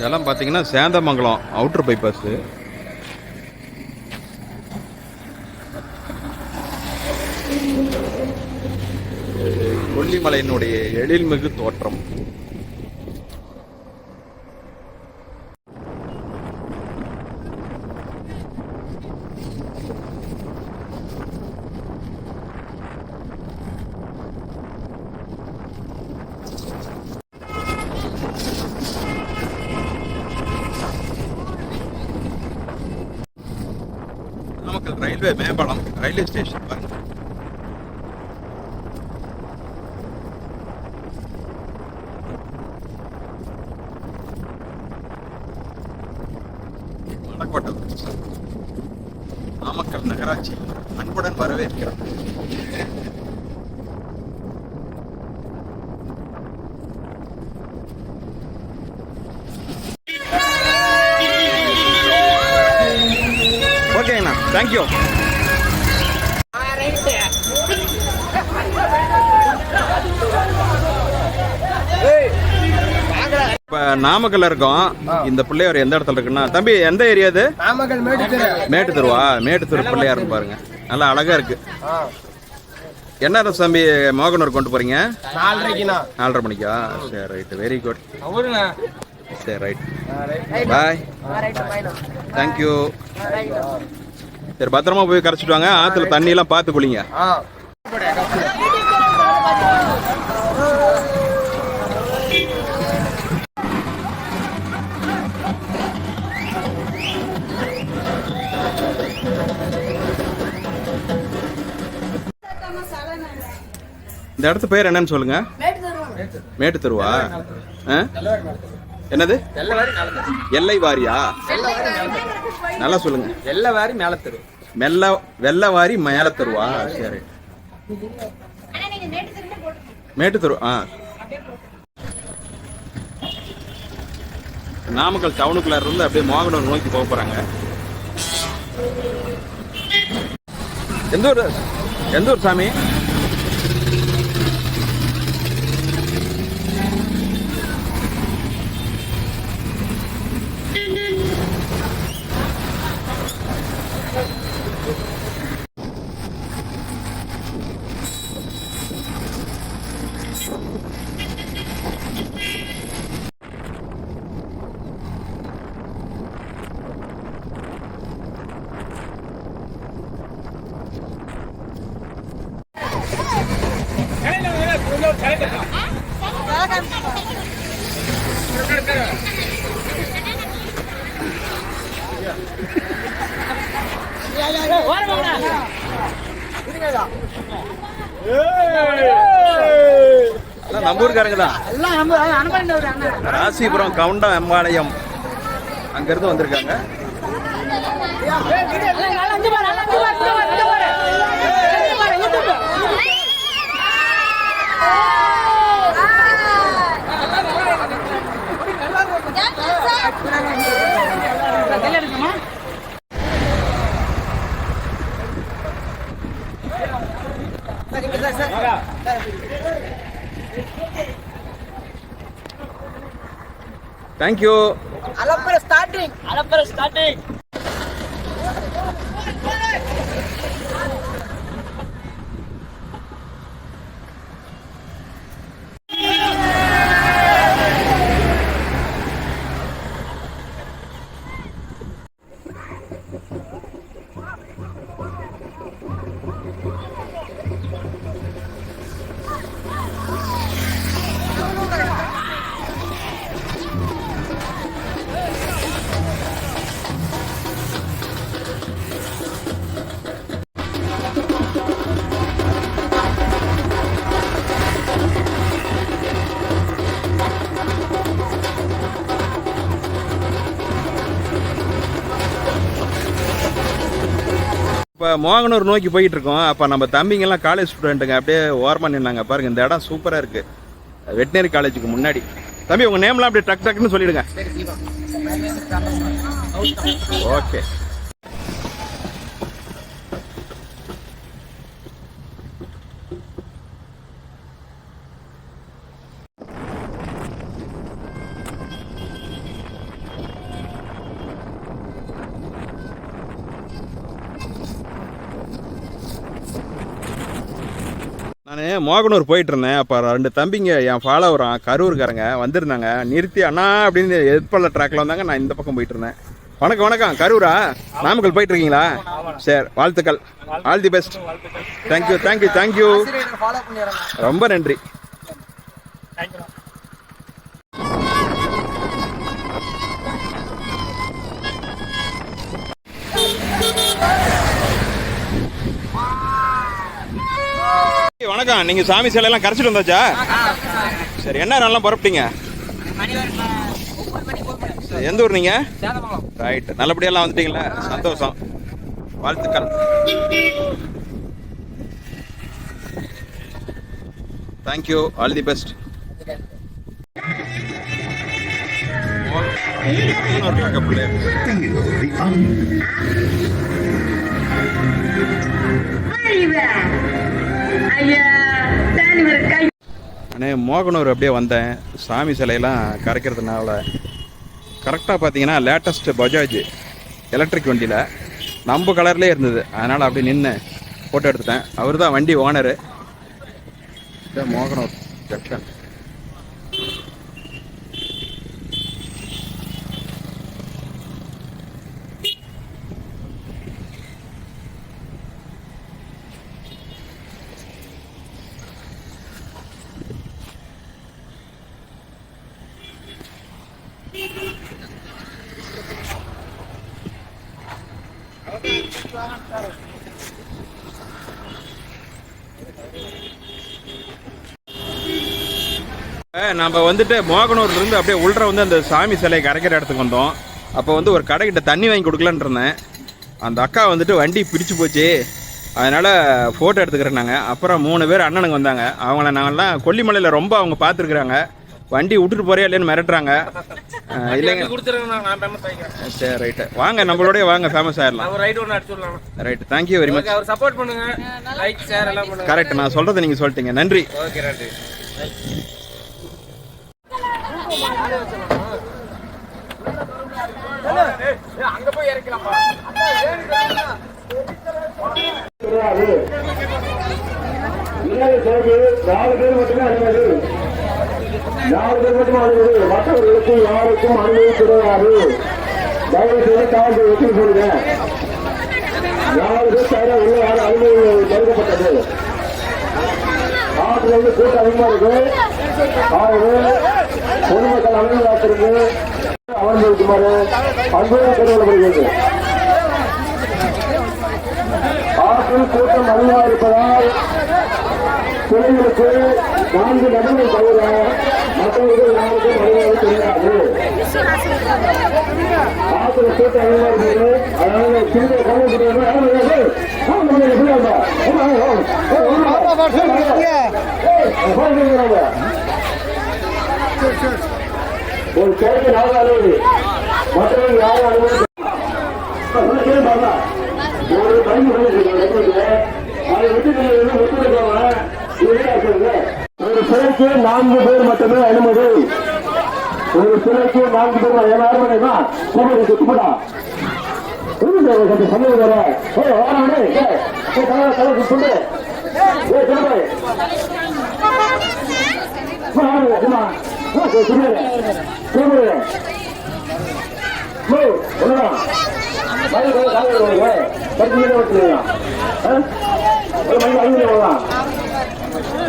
இதெல்லாம் பார்த்தீங்கன்னா சேந்தமங்கலம் அவுட்ரு பைபாஸு கொல்லிமலையினுடைய எழில்மிகு தோற்றம். நாமக்கல் ரயில்வே மேம்பாலம் ரயில்வே ஸ்டேஷன் பாருங்க மலக்கோட்டை நாமக்கல் நகராட்சி அன்புடன் வரவேற்கிறோம் ஓகேங்கண்ணா தேங்க்யூ இப்ப நாமக்கல்ல இருக்கோம். இந்த பிள்ளையார் எந்த இடத்துல இருக்குன்னா தம்பி எந்த ஏரியா இது? நாமக்கல் மேட்டுத்தெரு மேட்டு தெருவா? மேட்டு தெரு பிள்ளையார் பாருங்க. நல்லா அழகா இருக்கு. என்ன தம்பி மோகனூர் கொண்டு போறீங்க? நாலரை மணிக்கா? சரி ரைட் வெரி குட் சரி ரைட் பாய் தேங்க்யூ சரி பத்திரமா போய் கரைச்சிட்டு வாங்க. ஆத்துல தண்ணி எல்லாம் பார்த்து குளிங்க. இந்த இடத்து பேர் என்னன்னு சொல்லுங்க. மேட்டு தெருவா? ஆ? என்னது? எல்லை வாரியா? நல்லா சொல்லுங்க. வெள்ளவாரி மேல தெரு மெல்ல வெள்ளவாரி மேல தெருவா? சரி. மேட்டு தெரு ஆ. நாமக்கல் டவுனுக்குள்ள இருந்து அப்படியே மோகனூர் நோக்கி போக போறாங்க. எந்த ஊர்? எந்த ஊர் சாமி? எல்லாம் ராசிபுரம் கவுண்டம் எம்பாளையம். அங்கிருந்து வந்திருக்காங்க. தேங்க்யூ அலப்பற ஸ்டார்டிங் அலப்பற ஸ்டார்டிங் இப்போ மோகனூர் நோக்கி போயிட்டு இருக்கோம் அப்போ நம்ம தம்பிங்கெல்லாம் காலேஜ் ஸ்டூடெண்ட்டுங்க அப்படியே ஓரமாக நின்னாங்க பாருங்க இந்த இடம் சூப்பராக இருக்கு. வெட்டினரி காலேஜுக்கு முன்னாடி. தம்பி உங்க நேம்லாம் அப்படியே டக் டக்குன்னு சொல்லிடுங்க. ஓகே மோகனூர் போயிட்டு இருந்தேன் அப்போ ரெண்டு தம்பிங்க என் ஃபாலோவரான் கரூர்காரங்க வந்திருந்தாங்க. நிறுத்தி அண்ணா அப்படின்னு எதிர்ப்பள்ள ட்ராக்ல வந்தாங்க. நான் இந்த பக்கம் போயிட்டு இருந்தேன் வணக்கம் வணக்கம். கரூரா? நாமக்கல் போயிட்டு இருக்கீங்களா சரி வாழ்த்துக்கள். All the best thank you thank you thank you ரொம்ப நன்றி. வணக்கம். நீங்க சாமி சிலை எல்லாம் கரைச்சிட்டு வந்தாச்சா? சரி என்ன நல்லா புறப்பட்டீங்க? எந்த ஊர் நீங்க? ரைட் நல்லபடியெல்லாம் வந்துட்டீங்களா. சந்தோஷம். வாழ்த்துக்கள். தேங்க்யூ ஆல் தி பெஸ்ட் ஐயா அண்ணே மோகனூர் அப்படியே வந்தேன். சாமி சிலையெல்லாம் கரைக்கிறதுனால கரெக்டாக பார்த்தீங்கன்னா லேட்டஸ்ட்டு பஜாஜ் எலக்ட்ரிக் வண்டியில் நம்ம கலர்லேயே இருந்தது. அதனால் அப்படி நின்று ஃபோட்டோ எடுத்துட்டேன். அவர் தான் வண்டி ஓனரு மோகனூர். ஜங்ஷன் நம்ம வந்துட்டு மோகனூர்லேருந்து அப்படியே உள்ற வந்து அந்த சாமி சிலையை கரைக்கிற இடத்துக்கு வந்தோம். அப்போ வந்து ஒரு கடைக்கிட்ட தண்ணி வாங்கி கொடுக்கலான் இருந்தேன். அந்த அக்கா வந்துட்டு வண்டி பிடிச்சு போச்சு. அதனால ஃபோட்டோ எடுத்துக்கிறேன்னாங்க அப்புறம் மூணு பேர் அண்ணனுங்க வந்தாங்க. அவங்கள நாங்கள்லாம் கொல்லிமலையில் ரொம்ப அவங்க பார்த்துருக்குறாங்க. வண்டி விட்டுட்டு போறியா இல்லைன்னு மிரட்டுறாங்க. இல்லைங்க. சரி ரைட்டு. வாங்க நம்மளோடய வாங்க ஃபேமஸ் ஆயிடலாம் ரைட் ஒன்று அடிச்சு விடலாம்? Right thank you very much our support பண்ணுங்க. லைக் ஷேர் எல்லாம் பண்ணுங்க. கரெக்ட் நான் சொல்கிறத நீங்கள் சொல்லிட்டீங்க. நன்றி. ஓகே நன்றி. அங்க போய் இறக்கலாம்ப்பா நாலு பேர் மட்டுமே அனுமதி நாலு மட்டும் அனுமதி மற்றவர்களுக்கு யாருக்கும் அனுமதி கிடையாது தயவு செய்து தாழ்ந்து வச்சு சொல்லுங்க நாலு பேர் தவிர உள்ள யாரும் அனுமதி மறுக்கப்பட்டது ஆற்றுல வந்து கூட்டம் அதிகமா இருக்கு ஆகவே பொதுமக்கள் அனுமதி காத்திருக்கு அமர்ந்திருக்குமாறு அன்போடு கேட்டுக்கொள்ளப்படுகிறது ஆற்றில் கூட்டம் அதிகமாக இருப்பதால் சிலைகளுக்கு நான்கு நபர்கள் தவிர மற்றவர்கள் யாருக்கும் வருவது தெரியாது அதனால ஒரு மற்றவர்கள் யாரும் அனுமதி ஒரு அதை விட்டு ஒத்துழைக்காம ஒரு சிலைக்கு நான்கு பேர் மட்டுமே அனுமதி. ஒரு சிலைக்கு நான்கு பேர் ஏழாயிரம் பண்ணினா கூப்பிடு குத்துப்படா வர ஏ வாரே ஏ தலை தலை சொல்லு ஏ சொல்லு கூப்பிடு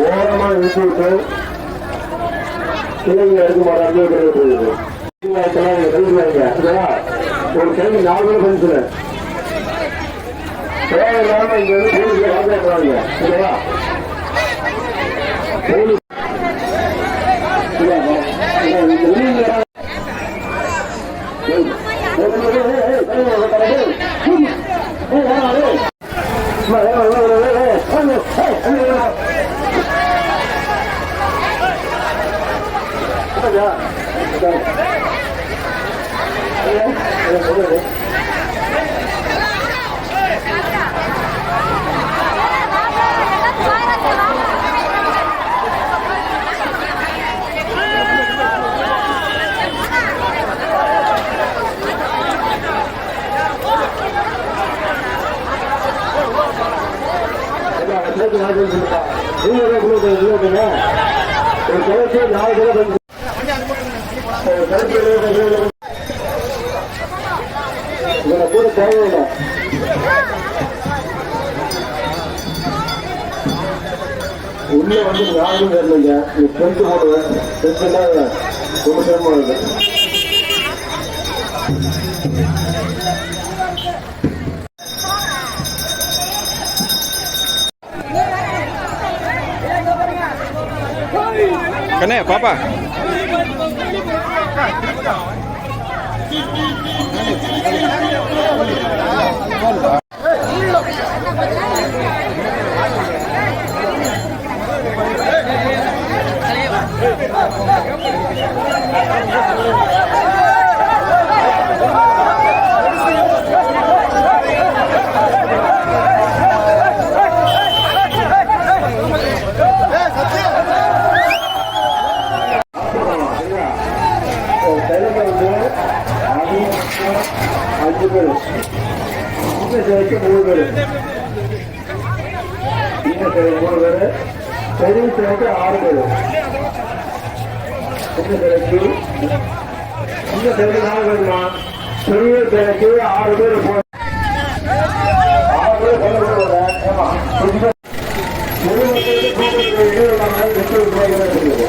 ஓரமாக நிறுத்திவிட்டு கிளைகள் எடுக்குமாறு அனுமதிக்கப்படுகிறது ஒரு கிழமை நாலு பேர் பென்சில் தேவையில்லாம இங்க வந்து போலீஸ் ஆஜராகிறாங்க சரியா போலீஸ் வந்து நாலு பேர் சொல்லுங்க நீங்க தான் உள்ள ஒரு கடைசி நாலு பேர் வந்து ஒரு கூட தேவையில்லை வந்து யாரும் வரலைங்க நீ போடுவேன் டென்ட்னா ரொம்ப சிரமம் கண்ணே பாப்பா தலைமை அஞ்சு பேர் மூணு பேர் இந்த சிலை மூணு பேர் பெரிய சிலைக்கு ஆறு பேர் நாலு பேருமா பெரிய ஆறு பேர் போ ஆறு பேர் கொண்டு போகிறேன் ஆமா கொஞ்சம் பொதுமக்களுக்கு கூட்டத்தில் இடையிலாமல் வெற்றி உருவாகிறது இருக்குது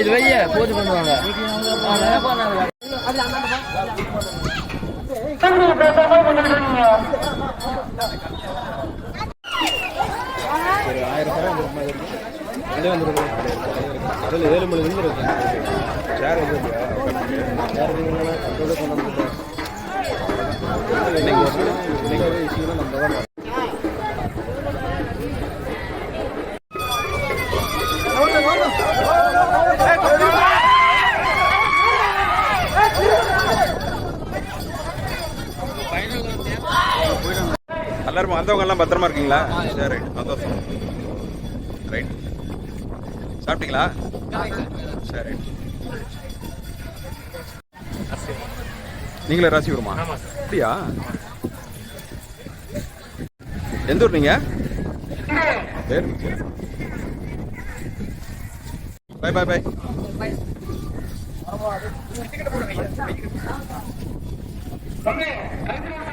இது வெளியே போட்டு பண்ணுவாங்க இருந்து இருக்கு சேர் வந்து சேர் இன்னைக்கு இன்னைக்கு நம்ம தான் எல்லாரும் வந்தவங்கெல்லாம் பத்திரமா இருக்கீங்களா? சரி ரைட் சந்தோஷம். ரைட் சாப்பிட்டீங்களா? சரி நீங்களே ராசிபுரமா அப்படியா? எந்த ஊர் நீங்க? சரி பை பை பை Hey!